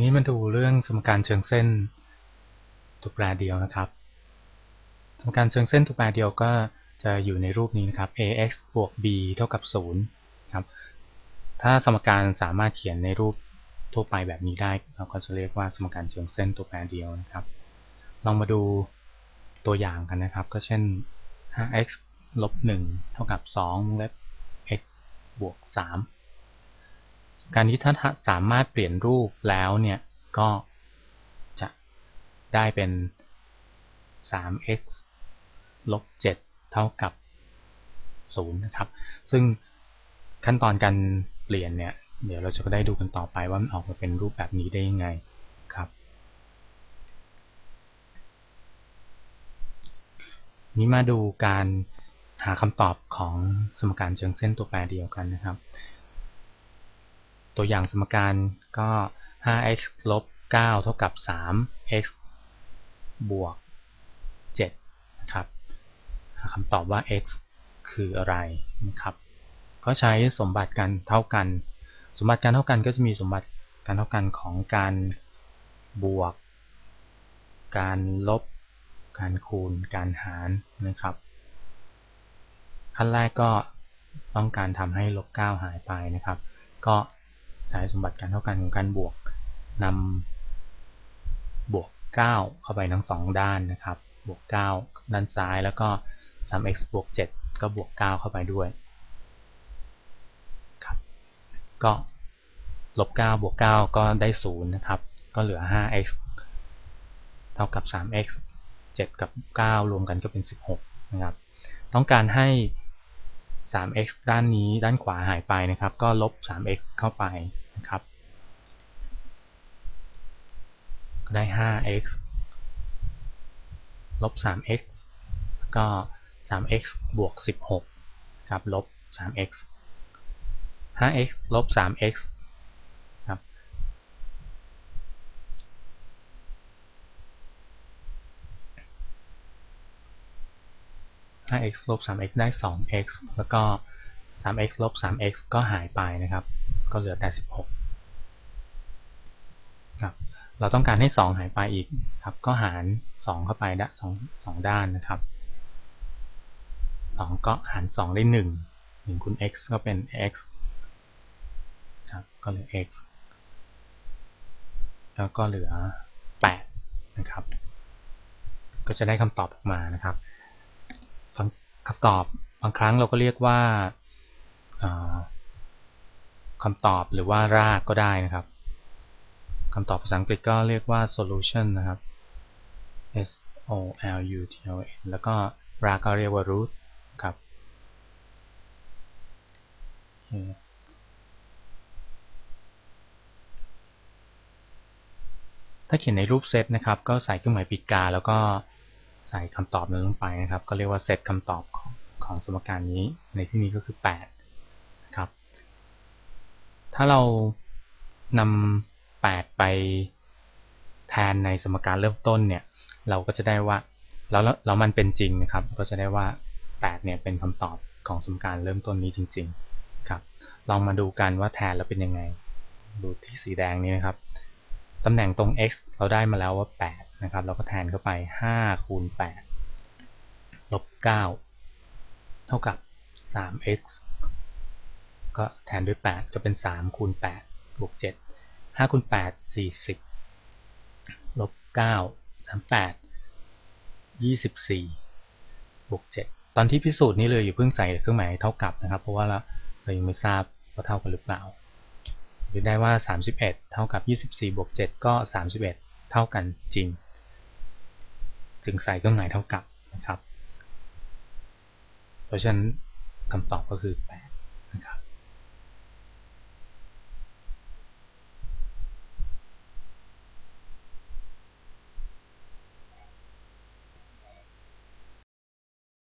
นี้มาดูเรื่องสมการเชิงเส้นตัวแปรเดียวนะครับ สมการเชิงเส้นตัวแปรเดียวก็จะอยู่ในรูปนี้นะครับ ax บวก b เท่ากับ0ครับ ถ้าสมการสามารถเขียนในรูปทั่วไปแบบนี้ได้ เราก็จะเรียกว่าสมการเชิงเส้นตัวแปรเดียวนะครับ ลองมาดูตัวอย่างกันนะครับ ก็เช่น 5x ลบ1เท่ากับ2เล็บ x บวก3 การนี้ถ้าสามารถเปลี่ยนรูปแล้วเนี่ยก็จะได้เป็น 3x ลบ 7 เท่ากับ 0 นะครับ ซึ่งขั้นตอนการเปลี่ยนเนี่ย เดี๋ยวเราจะได้ดูกันต่อไปว่ามันออกมาเป็นรูปแบบนี้ได้ยังไงครับ นี้มาดูการหาคำตอบของสมการเชิงเส้นตัวแปรเดียวกันนะครับ ตัวอย่างสมการก็ 5x ลบ 9 เท่ากับ 3x บวก 7 นะครับหาคำตอบว่า x คืออะไรนะครับ ก็ใช้สมบัติการเท่ากัน สมบัติการเท่ากันก็จะมีสมบัติการเท่ากันของการบวก การลบ การคูณ การหารนะครับ ขั้นแรกก็ต้องการทำให้ลบ 9 หายไปนะครับ ก็ ใช้สมบัติการเท่ากันของการบวกนำบวก 9 เข้าไปทั้ง 2 ด้านนะครับ บวก 9 ด้านซ้ายแล้วก็ 3x บวก 7 ก็บวก 9 เข้าไปด้วยครับก็ลบ 9 บวก 9 ก็ได้ 0 นะครับ ก็เหลือ 5x เท่ากับ 3x 7 กับ 9 รวมกันก็เป็น 16 นะครับ ต้องการให้ 3x ด้านนี้ด้านขวาหายไปนะครับ ก็ลบ 3x เข้าไปนะครับ ก็ได้ 5x ลบ 3x ก็ 3x บวก 16ครับลบ 3x 5x ลบ 3x ครับ 5x ลบ 3x ได้ 2x แล้วก็ 3x ลบ 3x ก็หายไปนะครับ ก็เหลือแต่ 16ครับเราต้องการให้ 2 หายไปอีกครับ ก็หาร 2 เข้าไปด้2 2ด้านนะครับ 2 ก็หาร 2 ได้ 1 1คูณ x ก็เป็น x ครับก็เหลือ x แล้วก็เหลือ 8 นะครับ ก็จะได้คำตอบออกมานะครับ คำตอบบางครั้งเราก็เรียกว่าคำตอบหรือว่ารากก็ได้นะครับคำตอบภาษาอังกฤษก็เรียกว่า solution นะครับ s o l u t o n แล้วก็รากก็เรียกว่า root ครับถ้าเขียนในรูปเซตนะครับ ก็ใส่เครื่องหมายปิดกาแล้วก็ ใส่คำตอบนั้นลงไปนะครับ ก็เรียกว่าเซตคำตอบของของสมการนี้ ในที่นี้ก็คือ8นะครับ ถ้าเรานำ8ไปแทนในสมการเริ่มต้นเนี่ย เราก็จะได้ว่าแล้วแล้วมันเป็นจริงนะครับ ก็จะได้ว่า8เนี่ยเป็นคำตอบของสมการเริ่มต้นนี้จริง ๆ ครับ ลองมาดูกันว่าแทนแล้วเป็นยังไง ดูที่สีแดงนี้นะครับ ตำแหน่งตรง x เราได้มาแล้วว่า 8 นะครับเราก็แทนเข้าไป 5 คูณ 8 ลบ 9 เท่ากับ 3x ก็แทนด้วย8ก็เป็น 3 คูณ 8 บวก 7 5 คูณ 8 40 ลบ 9 38 24 บวก 7 ตอนที่พิสูจน์นี่เลยอยู่เพิ่งใส่เครื่องหมายเท่ากับนะครับ เพราะว่าเรายังไม่ทราบว่าเท่ากันหรือเปล่า หรือได้ว่า 31 เท่ากับ 24 บวก 7 ก็ 31 เท่ากันจริง ถึงใส่เครื่องหมายเท่ากับนะครับ เพราะฉะนั้นคำตอบก็คือ 8